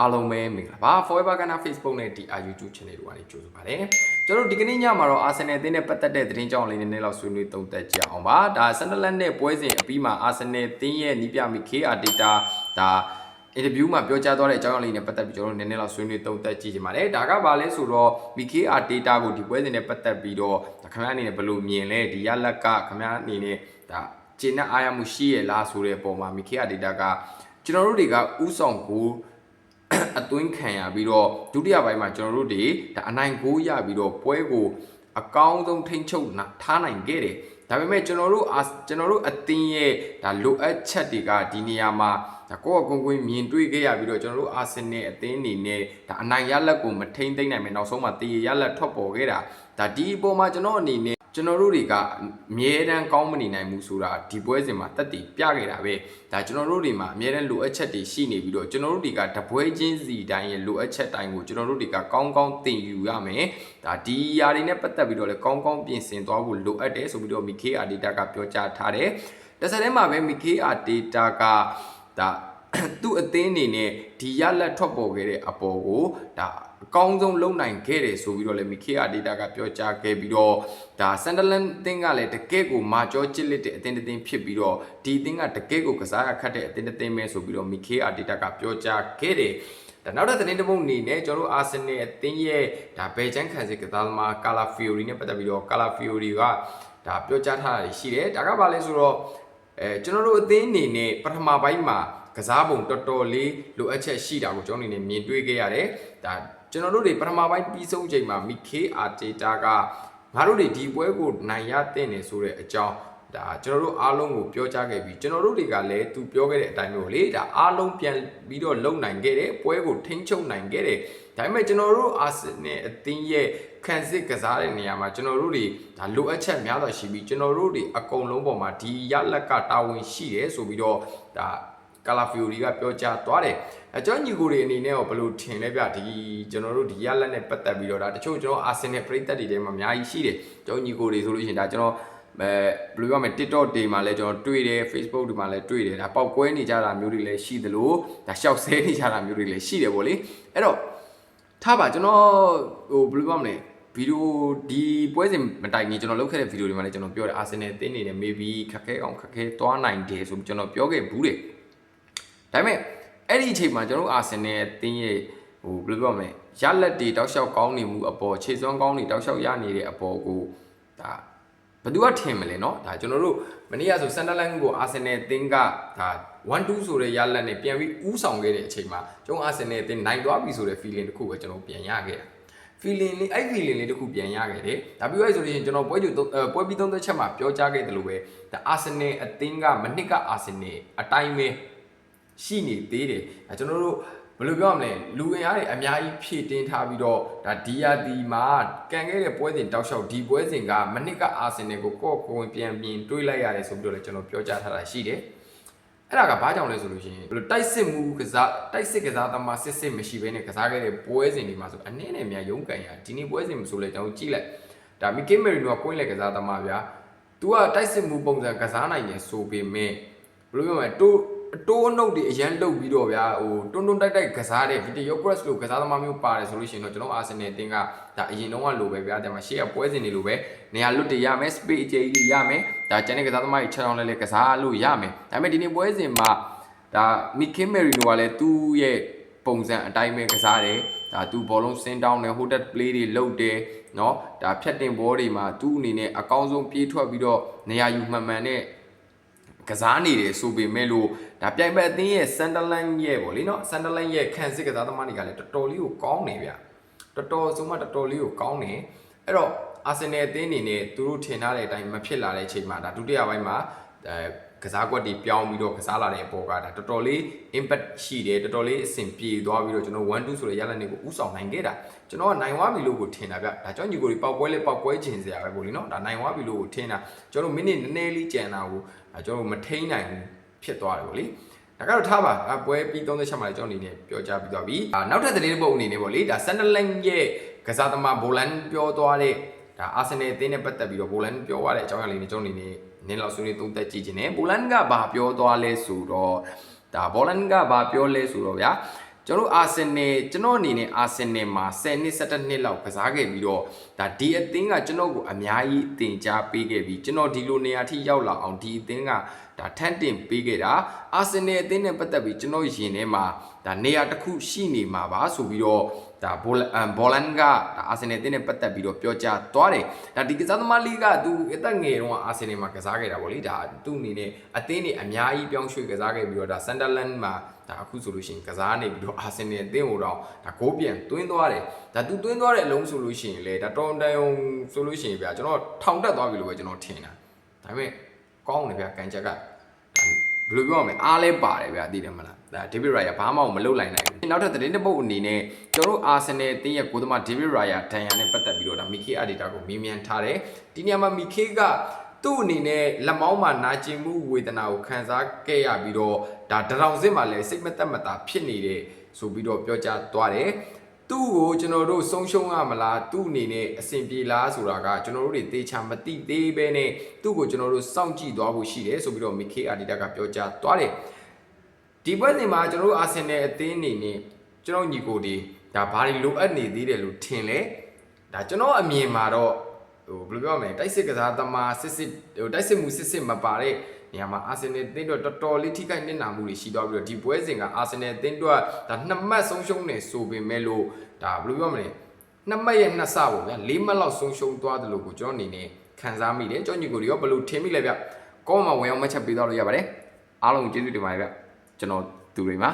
အားလုံးပဲမင်္ဂလာပါ Forever Ghana Facebook နဲ့ DR YouTube Channel တို့ကနေကြိုဆိုပါတယ်ကျွန်တော်တို့ဒီကနေ့ညမှာတော့ Arsenal အသင်းနဲ့ပတ်သက်တဲ့သတင်းကြောင်းလေးနည်းနည်းလောက်ဆွေးနွေးသုံးသပ်ကြအောင်ပါဒါ Sunderland နဲ့ပွဲစဉ်အပြီးမှာ Arsenal အသင်းရဲ့နီးပြမိ KR data ဒါအင်တာဗျူးမှာပြောကြားသွားတဲ့အကြောင်းအရာလေးနဲ့ပတ်သက်ပြီးကျွန်တော်တို့နည်းနည်းလောက်ဆွေးနွေးသုံးသပ်ကြည့်ချင်ပါတယ်ဒါကဘာလဲဆိုတော့ BKR data ကိုဒီပွဲစဉ်နဲ့ပတ်သက်ပြီးတော့ခင်ဗျားအနေနဲ့ဘယ်လိုမြင်လဲဒီရလက်ကခင်ဗျားအနေနဲ့ဒါကျင်းတဲ့အားရမှုရှိရလားဆိုတဲ့အပေါ်မှာ BKR data ကကျွန်တော်တို့တွေကဥဆောင်ကို အသွင်းခံရပြီးတော့ဒုတိယပိုင်းမှာကျွန်တော်တို့တွေဒါအနိုင်ကိုရပြီးတော့ပွဲကိုအကောင်းဆုံးထိန်းချုပ်ထားနိုင်ခဲ့တယ်ဒါပေမဲ့ကျွန်တော်တို့အာကျွန်တော်တို့အသင်းရဲ့ဒါလိုအပ်ချက်တွေကဒီနေရာမှာဒါကိုယ့်အကွန်ကွင်းမြင်တွေ့ခဲ့ရပြီးတော့ကျွန်တော်တို့အာဆင်နယ်အသင်းအနေနဲ့ဒါအနိုင်ရလက်ကိုမထိန်းသိမ်းနိုင်မယ်နောက်ဆုံးမှာတည်ရလက်ထွက်ပေါ်ခဲ့တာဒါဒီအပေါ်မှာကျွန်တော်အနေနဲ့ ကျွန်တော်တို့တွေကအမြဲတမ်းကောင်းမနေနိုင်ဘူးဆိုတာဒီပွဲစဉ်မှာတက်တည်ပြခဲ့တာပဲဒါကျွန်တော်တို့တွေမှာအမြဲတမ်းလိုအပ်ချက်တွေရှိနေပြီးတော့ကျွန်တော်တို့တွေကတပွဲချင်းစီတိုင်းရဲ့လိုအပ်ချက်တိုင်းကိုကျွန်တော်တို့တွေကကောင်းကောင်းသင်ယူရမယ်ဒါဒီຢာတွေနဲ့ပတ်သက်ပြီးတော့လည်းကောင်းကောင်းပြင်ဆင်သွားဖို့လိုအပ်တယ်ဆိုပြီးတော့ MKR data ကပြောကြားထားတယ်တစ်ဆက်တည်းမှာပဲ MKR data ကဒါသူ့အသင်းအနေနဲ့ဒီရလက်ထွက်ပေါ်ခဲ့တဲ့အပေါ်ကိုဒါ အကောင်းဆုံးလုံနိုင်ခဲ့တယ်ဆိုပြီးတော့လည်း MKR data ကပြောကြားခဲ့ပြီးတော့ဒါ Sunderland အသင်းကလည်းတကယ့်ကိုမာကျောချစ်လက်တဲ့အသင်းတစ်သင်းဖြစ်ပြီးတော့ဒီအသင်းကတကယ့်ကိုကစားရခတ်တဲ့အသင်းတစ်သင်းပဲဆိုပြီးတော့ MKR data ကပြောကြားခဲ့တယ်ဒါနောက်တဲ့သတင်းတစ်ပုဒ်အနေနဲ့ကျွန်တော်တို့အာဆင်နယ်အသင်းရဲ့ဒါဘယ်ချမ်းခံစစ်ကစားသမားကာလာဖီယိုရီနဲ့ပတ်သက်ပြီးတော့ကာလာဖီယိုရီကဒါပြောကြားထားတာရှိတယ်ဒါကဘာလဲဆိုတော့အဲကျွန်တော်တို့အသင်းအနေနဲ့ပထမပိုင်းမှာကစားပုံတော်တော်လေးလိုအပ်ချက်ရှိတာကိုကျွန်တော်အနေနဲ့မြင်တွေ့ခဲ့ရတယ် ဒါကျွန်တော်တို့တွေပထမပိုင်းပြီးဆုံးချိန်မှာမီခေအာတေတာကငါတို့တွေဒီပွဲကိုနိုင်ရတဲ့နေဆိုတဲ့အကြောင်းဒါကျွန်တော်တို့အားလုံးကိုပြောကြားခဲ့ပြီးကျွန်တော်တို့တွေကလည်းသူပြောခဲ့တဲ့အတိုင်းမျိုးလေဒါအားလုံးပြန်ပြီးတော့လုံနိုင်ခဲ့တယ်ပွဲကိုထိန်းချုပ်နိုင်ခဲ့တယ်ဒါပေမဲ့ကျွန်တော်တို့အာဆင်နယ်အသင်းရဲ့ခံစစ်ကစားတဲ့နေရာမှာကျွန်တော်တို့တွေဒါလိုအပ်ချက်များစွာရှိပြီးကျွန်တော်တို့တွေအကုန်လုံးပေါ်မှာဒီရလက်ကတာဝန်ရှိတယ်ဆိုပြီးတော့ဒါ ကာလာဖီယိုရီကပြောကြားသွားတယ်အကျောင်းညီကိုတွေအနေနဲ့တော့ဘယ်လိုထင်လဲဗျဒီကျွန်တော်တို့ဒီရလက်နဲ့ပတ်သက်ပြီးတော့ဒါတချို့ကျွန်တော်အာဆင်နယ်ပရိသတ်တွေထဲမှာအများကြီးရှိတယ်ကျောင်းညီကိုတွေဆိုလို့ရှိရင်ဒါကျွန်တော်အဲဘယ်လိုပြောမလဲ TikTok တွေမှာလည်းကျွန်တော်တွေ့တယ် Facebook တွေမှာလည်းတွေ့တယ်ဒါပောက်ကွဲနေကြတာမျိုးတွေလည်းရှိသလိုဒါရှောက်ဆဲနေကြတာမျိုးတွေလည်းရှိတယ်ဗောလေအဲ့တော့ထားပါကျွန်တော်ဟိုဘယ်လိုပြောမလဲဗီဒီယိုဒီပွဲစဉ်မတိုင်ခင်ကျွန်တော်လုပ်ခဲ့တဲ့ဗီဒီယိုတွေမှာလည်းကျွန်တော်ပြောတယ်အာဆင်နယ်တင်းနေတယ် maybe ခက်ခဲအောင်ခက်ခဲသွားနိုင်တယ်ဆိုပြီးကျွန်တော်ပြောခဲ့ဘူးတယ် ဒါပေမဲ့အဲ့ဒီအချိန်မှာကျွန်တော်အာဆင်နယ်တင်းရဲ့ဟိုဘယ်လိုပြောမလဲရလက်တွေတောက်လျှောက်ကောင်းနေမှုအပေါ်ခြေစွမ်းကောင်းနေတောက်လျှောက်ရနေတဲ့အပေါ်ကိုဒါဘယ်သူကထင်မလဲเนาะဒါကျွန်တော်တို့မနေ့ကဆိုဆန်ဒါလန်ကိုအာဆင်နယ်အသင်းကဒါ1-2ဆိုတဲ့ရလက်နဲ့ပြန်ပြီးဥဆောင်ခဲ့တဲ့အချိန်မှာကျွန်တော်အာဆင်နယ်အသင်းနိုင်သွားပြီဆိုတဲ့ feeling တစ်ခုပဲကျွန်တော်ပြန်ရခဲ့တာ feeling လေးအဲ့ feeling လေးတစ်ခုပြန်ရခဲ့တယ်ဒါပြီးတော့ဆိုလို့ရှိရင်ကျွန်တော်ပွဲကြိုပွဲပြီးသုံးသက်ချက်မှာပြောကြားခဲ့တယ်လို့ပဲဒါအာဆင်နယ်အသင်းကမနစ်ကအာဆင်နယ်အတိုင်းပဲ ရှိနေသေးတယ်ဒါကျွန်တော်တို့ဘယ်လိုပြောရမလဲလူဝင်အားတွေအများကြီးဖြည့်တင်းထားပြီးတော့ဒါဒီယာဒီမှာကန်ခဲ့တဲ့ပွဲစဉ်တောက်လျှောက်ဒီပွဲစဉ်ကမနစ်ကအာဆင်နယ်ကိုကော့ကိုဝင်ပြန်ပြင်တွေးလိုက်ရတယ်ဆိုပြီးတော့လည်းကျွန်တော်ပြောကြားထားတာရှိတယ်အဲ့ဒါကဘာကြောင့်လဲဆိုလို့ရှိရင်ဘယ်လိုတိုက်စစ်မှုကစားတိုက်စစ်ကစားသမားစစ်စစ်မရှိဘဲနဲ့ကစားခဲ့တဲ့ပွဲစဉ်တွေမှာဆိုအနည်းနဲ့များရုန်းကန်ရဒီနေ့ပွဲစဉ်မဆိုလဲကျွန်တော်ကြည့်လိုက်ဒါမီကေမရီနိုကကွင်းလက်ကစားသမားဗျာ तू ကတိုက်စစ်မှုပုံစံကစားနိုင်တယ်ဆိုပေမဲ့ဘယ်လိုပြောမလဲတိုး အတိုးအနှုတ်တွေအရန်လုတ်ပြီးတော့ဗျာဟိုတွန်းတွန်းတိုက်တိုက်ကစားတဲ့ဗီဒီယိုကရက်စ်လို့ကစားသမားမျိုးပါတယ်ဆိုလို့ရှိရင်တော့ကျွန်တော်အာဆင်နယ်အတင်းကဒါအရင်တုန်းကလိုပဲဗျာဒါမှရှေ့ကပွဲစဉ်တွေလိုပဲနေရာလွတ်တွေရမယ်စပေအကျကြီးတွေရမယ်ဒါကျန်တဲ့ကစားသမားတွေ6ချောင်းလဲလဲကစားလို့ရမယ်ဒါပေမဲ့ဒီနေ့ပွဲစဉ်မှာဒါမီကင်မရီနိုကလည်းသူ့ရဲ့ပုံစံအတိုင်းပဲကစားတယ်ဒါသူဘောလုံးစင်းတောင်းတယ်ဟိုတက်ပလေးတွေလုပ်တယ်เนาะဒါဖြတ်တင်ဘောတွေမှာသူ့အနေနဲ့အကောင်းဆုံးပြေးထွက်ပြီးတော့နေရာယူမှန်မှန်နဲ့ ကစားနေတယ်ဆိုပေမဲ့လို့ဒါပြိုင်ဘက်အသင်းရဲ့ Sunderland ရဲ့ပေါ့လေနော် Sunderland ရဲ့ခံစစ်ကစားသမားတွေကလည်းတော်တော်လေးကိုကောင်းနေဗျတော်တော်ဆိုမှတော်တော်လေးကိုကောင်းနေအဲ့တော့ Arsenal အသင်းအနေနဲ့သူတို့ထင်ထားတဲ့အတိုင်းမဖြစ်လာတဲ့အချိန်မှာဒါဒုတိယပိုင်းမှာအဲ ကစားကွက်တွေပြောင်းပြီးတော့ကစားလာတဲ့အပေါ်ကဒါတော်တော်လေး impact ရှိတယ်တော်တော်လေးအဆင်ပြေသွားပြီးတော့ကျွန်တော်1-2ဆိုတဲ့ရလဒ်တွေကိုဥဆောင်နိုင်ခဲ့တာကျွန်တော်ကနိုင်သွားပြီလို့ကိုထင်တာဗျဒါကြောင့်ညီကိုတွေပောက်ပွဲလေးပောက်ပွဲခြင်းစရာပဲပေါ့လေနော်ဒါနိုင်သွားပြီလို့ကိုထင်တာကျွန်တော်မိနစ်နည်းနည်းလေးကြံတာကိုဒါကျွန်တော်မထိန်နိုင်ဘူးဖြစ်သွားတယ်ပေါ့လေဒါကတော့ထားပါအပွဲပြီး30ချက်မှလည်းကျွန်တော်အနေနဲ့ပြောကြားပြီးသွားပြီအာနောက်ထပ်သတင်းတစ်ပုဒ်အနေနဲ့ပေါ့လေဒါ Sunderland ရဲ့ကစားသမားဘိုလန်ပြောသွားတဲ့ဒါအာဆင်နယ်အသင်းနဲ့ပတ်သက်ပြီးတော့ဘိုလန်ပြောသွားတဲ့အကြောင်းအရာလေးနဲ့ကျွန်တော်အနေနဲ့ နင်းလောက်ဆွေးနွေးသုံးသပ်ကြည့်ခြင်းနဲ့ဘိုလန်ကဘာပြောသွားလဲဆိုတော့ဒါဘောလန်ကဘာပြောလဲဆိုတော့ဗျာကျွန်တော်တို့အာဆင်နယ်ကျွန်တော်အနေနဲ့အာဆင်နယ်မှာ10နှစ်17နှစ်လောက်ကစားခဲ့ပြီးတော့ဒါဒီအသင်းကကျွန်တော်ကိုအများကြီးတင် जा ပေးခဲ့ပြီးကျွန်တော်ဒီလိုနေရာထိရောက်လာအောင်ဒီအသင်းက ဒါထန်းတင်ပေးခဲ့တာအာဆင်နယ်အသင်းနဲ့ပတ်သက်ပြီးကျွန်တော်ရင်ထဲမှာဒါနေရာတစ်ခုရှိနေမှာပါဆိုပြီးတော့ဒါဘောလန်ဘောလန်ကဒါအာဆင်နယ်အသင်းနဲ့ပတ်သက်ပြီးတော့ပြောကြားသွားတယ်ဒါဒီကစားသမားလိကသူအသက်ငယ်တုန်းကအာဆင်နယ်မှာကစားခဲ့တာပေါ့လေဒါသူ့အနေနဲ့အသင်းတွေအများကြီးပြောင်းရွှေ့ကစားခဲ့ပြီးတော့ဒါဆန်ဒါလန်မှာဒါအခုဆိုလို့ရှိရင်ကစားနေပြီးတော့အာဆင်နယ်အသင်းကိုတော့ဒါဂိုးပြန်သွင်းသွားတယ်ဒါသူသွင်းသွားတဲ့အလုံးဆိုလို့ရှိရင်လေဒါတော်တိုင်အောင်ဆိုလို့ရှိရင်ဗျာကျွန်တော်ထောင်တက်သွားပြီလို့ပဲကျွန်တော်ထင်တာဒါပေမဲ့ ကောင်းတယ်ဗျာကန်ချက်ကဒါဘယ်လိုပြောရမလဲအားလဲပါတယ်ဗျာသိတယ်မလားဒါဒေးဗစ်ရာယာဘာမှမလုပ်နိုင်နိုင်ဘူးနောက်ထပ်သတင်းတစ်ပုတ်အနေနဲ့ကျွန်တော်တို့အာဆင်နယ်အသင်းရဲ့ကိုယ်သမားဒေးဗစ်ရာယာဒန်ယာနဲ့ပတ်သက်ပြီးတော့ဒါမီခေအဒီတာကိုမေးမြန်းထားတယ်ဒီနေရာမှာမီခေကသူ့အနေနဲ့လက်မောင်းမှာနာကျင်မှုဝေဒနာကိုခံစားခဲ့ရပြီးတော့ဒါတရောင်စစ်မှာလည်းစိတ်မသက်မသာဖြစ်နေတဲ့ဆိုပြီးတော့ပြောကြားသွားတယ် သူ့ကိုကျွန်တော်တို့ဆုံးရှုံးရမလားသူ့အနေနဲ့အဆင်ပြေလားဆိုတာကကျွန်တော်တို့တွေသေချာမသိသေးဘဲနဲ့သူ့ကိုကျွန်တော်တို့စောင့်ကြည့်သွားဖို့ရှိတယ်ဆိုပြီးတော့မီခေအာဒီတာကပြောကြားသွားတယ်ဒီပွဲစဉ်မှာကျွန်တော်တို့အာဆင်နယ်အသင်းအနေနဲ့ကျွန်တော်ညီကိုဒီဒါဘာတွေလိုအပ်နေသေးတယ်လို့ထင်လဲဒါကျွန်တော်အမြင်မှာတော့ဟိုဘယ်လိုပြောရမလဲတိုက်စစ်ကစားသမားစစ်စစ်ဟိုတိုက်စစ်မှုစစ်စစ်မပါတဲ့ နေရာမှာအာဆင်နယ်အသင်းတို့တော်တော်လေးထိခိုက်နစ်နာမှုတွေရှိသွားပြီးတော့ဒီပွဲစဉ်ကအာဆင်နယ်အသင်းတို့ကဒါနှစ်မှတ်ဆုံးရှုံးနေဆိုပေမဲ့လို့ဒါဘယ်လိုပြောမလဲနှစ်မှတ်ရဲ့နှစ်ဆပေါ့ဗျာလေးမှတ်လောက်ဆုံးရှုံးသွားတယ်လို့ကိုကျွန်တော်အနေနဲ့ခံစားမိတယ်ကျွန်တော်ညီကိုတွေရောဘယ်လိုထင်မိလဲဗျကောင်းမှဝင်အောင်မှတ်ချက်ပေးသွားလို့ရပါတယ်အားလုံးကျေးဇူးတင်ပါတယ်ဗျကျွန်တော်သူတွေမှာ